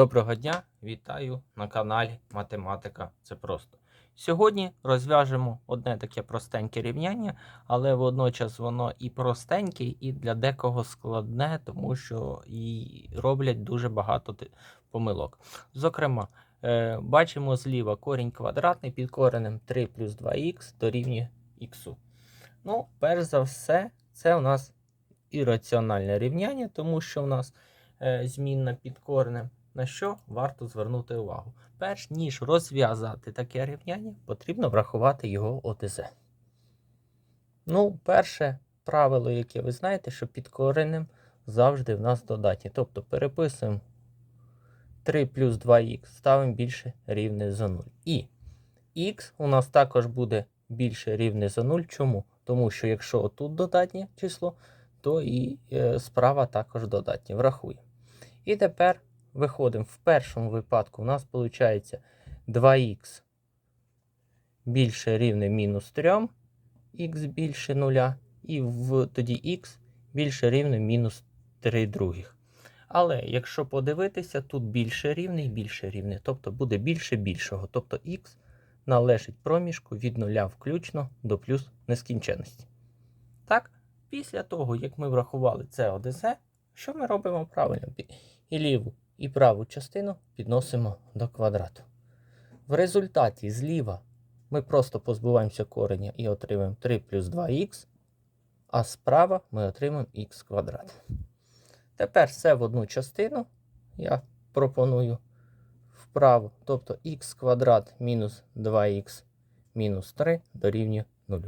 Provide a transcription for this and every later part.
Доброго дня, вітаю на каналі Математика це просто. Сьогодні розв'яжемо одне таке простеньке рівняння, але водночас воно і простеньке, і для декого складне, тому що і роблять дуже багато помилок. Зокрема, е, бачимо зліва корінь квадратний під коренем 3 плюс 2х дорівнює х. Ну, перш за все, це у нас ірраціональне рівняння, тому що у нас е, змінна під коренем. На що варто звернути увагу? Перш ніж розв'язати таке рівняння, потрібно врахувати його ОТЗ. Ну, перше правило, яке ви знаєте, що під коренем завжди в нас додатні. Тобто переписуємо 3 плюс 2х, ставимо більше рівне за 0. І х у нас також буде більше рівне за 0. Чому? Тому що якщо отут додатнє число, то і е, справа також додатнє. Врахуємо. І тепер виходимо в першому випадку. У нас виходить 2х більше рівне мінус 3, х більше 0, і в, тоді х більше рівне мінус 3 других. Але якщо подивитися, тут більше рівне і більше рівне, тобто буде більше більшого. Тобто х належить проміжку від 0 включно до плюс нескінченності. Так, після того, як ми врахували це ОДЗ, що ми робимо правильно? І ліву, і праву частину підносимо до квадрату. В результаті зліва ми просто позбуваємося кореня і отримаємо 3 плюс 2х, а справа ми отримаємо х квадрат. Тепер все в одну частину я пропоную вправо, тобто х квадрат мінус 2х мінус 3 дорівнює 0.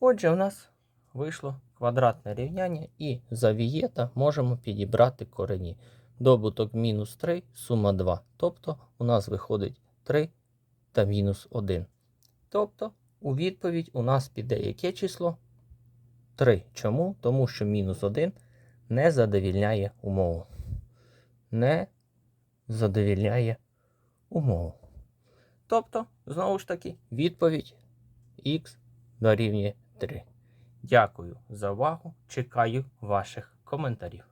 Отже, у нас вийшло квадратне рівняння, і за вієта можемо підібрати корені. Добуток мінус 3, сума 2. Тобто у нас виходить 3 та мінус 1. Тобто у відповідь у нас піде яке число? 3. Чому? Тому що мінус 1 не задовільняє умову. Не задовільняє умову. Тобто, знову ж таки, відповідь х дорівнює 3. Дякую за увагу. Чекаю ваших коментарів.